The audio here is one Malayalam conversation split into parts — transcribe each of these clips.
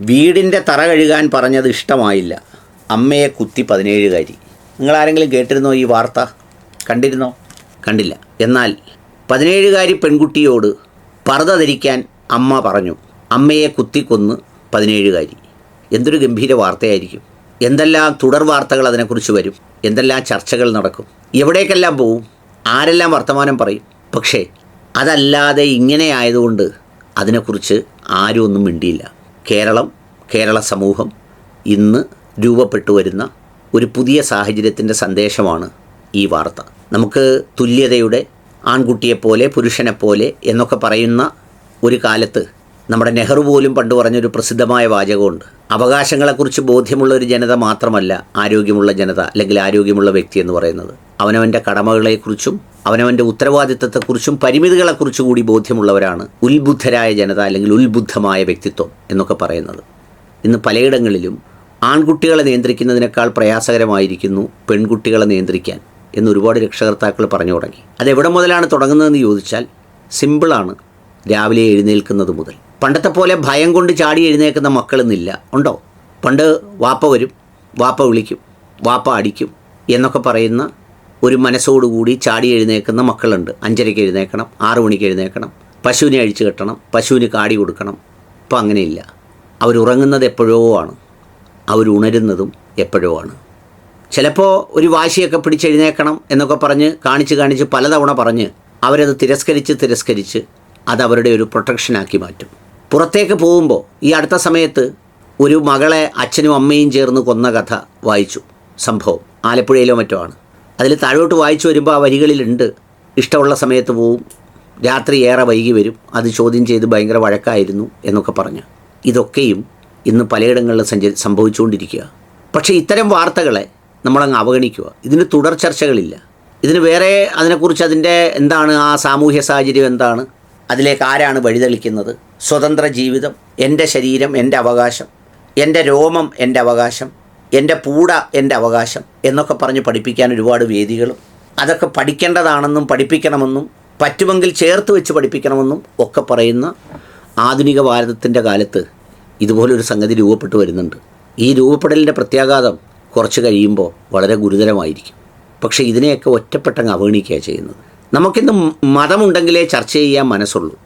വീടിന്റെ തറ കഴുകാൻ പറഞ്ഞത് ഇഷ്ടമായില്ല. അമ്മയെ കുത്തി പതിനേഴുകാരി. നിങ്ങൾ ആരെങ്കിലും കേട്ടിരുന്നോ ഈ വാർത്ത? കണ്ടിരുന്നോ? കണ്ടില്ല. എന്നാൽ പതിനേഴുകാരി പെൺകുട്ടിയോട് പർദ്ദ ധരിക്കാൻ അമ്മ പറഞ്ഞു. അമ്മയെ കുത്തിക്കൊന്ന് പതിനേഴുകാരി. എന്തൊരു ഗംഭീര വാർത്തയായിരിക്കും. എന്തെല്ലാം തുടർ വാർത്തകൾ അതിനെക്കുറിച്ച് വരും? എന്തെല്ലാം ചർച്ചകൾ നടക്കും? എവിടേക്കെല്ലാം പോവും? ആരെല്ലാം വർത്തമാനം പറയും? പക്ഷേ അതല്ലാതെ ഇങ്ങനെ ആയതുകൊണ്ട് അതിനെക്കുറിച്ച് ആരും ഒന്നും മിണ്ടിയില്ല. കേരളം കേരള സമൂഹം ഇന്ന് രൂപപ്പെട്ടു വരുന്ന ഒരു പുതിയ സാഹചര്യത്തിന്റെ സന്ദേശമാണ് ഈ വാർത്ത. നമുക്ക് തുല്യതയുടെ ആൺകുട്ടിയെപ്പോലെ പുരുഷനെപ്പോലെ എന്നൊക്കെ പറയുന്ന ഒരു കാലത്ത് നമ്മുടെ നെഹ്റു പോലും പണ്ട് പറഞ്ഞൊരു പ്രസിദ്ധമായ വാചകമുണ്ട്. അവകാശങ്ങളെക്കുറിച്ച് ബോധ്യമുള്ള ഒരു ജനത മാത്രമല്ല ആരോഗ്യമുള്ള ജനത അല്ലെങ്കിൽ ആരോഗ്യമുള്ള വ്യക്തി എന്ന് പറയുന്നത്. അവനവന്റെ കടമകളെക്കുറിച്ചും അവനവന്റെ ഉത്തരവാദിത്തത്തെക്കുറിച്ചും പരിമിതികളെക്കുറിച്ചും കൂടി ബോധ്യമുള്ളവരാണ് ഉത്ബുദ്ധരായ ജനത അല്ലെങ്കിൽ ഉത്ബുദ്ധമായ വ്യക്തിത്വം എന്നൊക്കെ പറയുന്നത്. ഇന്ന് പലയിടങ്ങളിലും ആൺകുട്ടികളെ നിയന്ത്രിക്കുന്നതിനേക്കാൾ പ്രയാസകരമായിരിക്കുന്നു പെൺകുട്ടികളെ നിയന്ത്രിക്കാൻ എന്ന് ഒരുപാട് രക്ഷകർത്താക്കൾ പറഞ്ഞു തുടങ്ങി. അതെവിടെ മുതലാണ് തുടങ്ങുന്നതെന്ന് ചോദിച്ചാൽ സിമ്പിളാണ്. രാവിലെ എഴുന്നേൽക്കുന്നത് മുതൽ. പണ്ടത്തെ പോലെ ഭയം കൊണ്ട് ചാടി എഴുന്നേൽക്കുന്ന മക്കളെന്നില്ല ഉണ്ടോ? പണ്ട് വാപ്പ വരും വാപ്പ വിളിക്കും വാപ്പ അടിക്കും എന്നൊക്കെ പറയുന്ന ഒരു മനസ്സോടുകൂടി ചാടി എഴുന്നേൽക്കുന്ന മക്കളുണ്ട്. അഞ്ചരയ്ക്ക് എഴുന്നേക്കണം ആറു മണിക്ക് എഴുന്നേക്കണം പശുവിനെ അഴിച്ചു കെട്ടണം പശുവിന് കാടി കൊടുക്കണം. ഇപ്പം അങ്ങനെയില്ല. അവരുറങ്ങുന്നത് എപ്പോഴോ ആണ്. അവരുണരുന്നതും എപ്പോഴോ ആണ്. ചിലപ്പോൾ ഒരു വാശിയൊക്കെ പിടിച്ചെഴുന്നേക്കണം എന്നൊക്കെ പറഞ്ഞ് കാണിച്ച് കാണിച്ച് പലതവണ പറഞ്ഞ് അവരത് തിരസ്കരിച്ച് തിരസ്കരിച്ച് അത് അവരുടെ ഒരു പ്രൊട്ടക്ഷനാക്കി മാറ്റും. പുറത്തേക്ക് പോകുമ്പോൾ ഈ അടുത്ത സമയത്ത് ഒരു മകളെ അച്ഛനും അമ്മയും ചേർന്ന് കൊന്ന കഥ വായിച്ചു. സംഭവം ആലപ്പുഴയിലോ മറ്റോ ആണ്. അതിൽ താഴോട്ട് വായിച്ചു വരുമ്പോൾ ആ വരികളിലുണ്ട്. ഇഷ്ടമുള്ള സമയത്ത് പോവും. രാത്രി ഏറെ വൈകി വരും. അത് ചോദ്യം ചെയ്ത് ഭയങ്കര വഴക്കായിരുന്നു എന്നൊക്കെ പറഞ്ഞു. ഇതൊക്കെയും ഇന്ന് പലയിടങ്ങളിൽ സഞ്ച സംഭവിച്ചുകൊണ്ടിരിക്കുക. പക്ഷേ ഇത്തരം വാർത്തകളെ നമ്മളങ്ങ് അവഗണിക്കുക. ഇതിന് തുടർ ചർച്ചകളില്ല. ഇതിന് വേറെ അതിനെക്കുറിച്ച് അതിന്റെ എന്താണ് ആ സാമൂഹ്യ സാഹചര്യം എന്താണ് അതിലേക്ക് ആരാണ് വഴിതെളിക്കുന്നത്? സ്വതന്ത്ര ജീവിതം എന്റെ ശരീരം എന്റെ അവകാശം എന്റെ രോമം എന്റെ അവകാശം എന്റെ പൂട എന്റെ അവകാശം എന്നൊക്കെ പറഞ്ഞ് പഠിപ്പിക്കാൻ ഒരുപാട് വേദികളും അതൊക്കെ പഠിക്കേണ്ടതാണെന്നും പഠിപ്പിക്കണമെന്നും പറ്റുമെങ്കിൽ ചേർത്ത് വെച്ച് പഠിപ്പിക്കണമെന്നും ഒക്കെ പറയുന്ന ആധുനിക ഭാരതത്തിന്റെ കാലത്ത് ഇതുപോലൊരു സംഗതി രൂപപ്പെട്ടു വരുന്നുണ്ട്. ഈ രൂപപ്പെടലിന്റെ പ്രത്യാഘാതം കുറച്ച് കഴിയുമ്പോൾ വളരെ ഗുരുതരമായിരിക്കും. പക്ഷേ ഇതിനെയൊക്കെ ഒറ്റപ്പെട്ടങ്ങ് അവഗണിക്കുകയാണ് ചെയ്യുന്നത്. നമുക്കിന്ന് മതമുണ്ടെങ്കിലേ ചർച്ച ചെയ്യാൻ മനസ്സുള്ളൂ.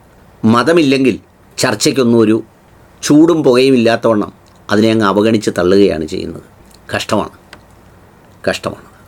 മതമില്ലെങ്കിൽ ചർച്ചയ്ക്കൊന്നും ഒരു ചൂടും പുകയും ഇല്ലാത്തവണ്ണം അതിനെ അങ്ങ് അവഗണിച്ച് തള്ളുകയാണ് ചെയ്യുന്നത്. കഷ്ടമാണ്. കഷ്ടമാണ്.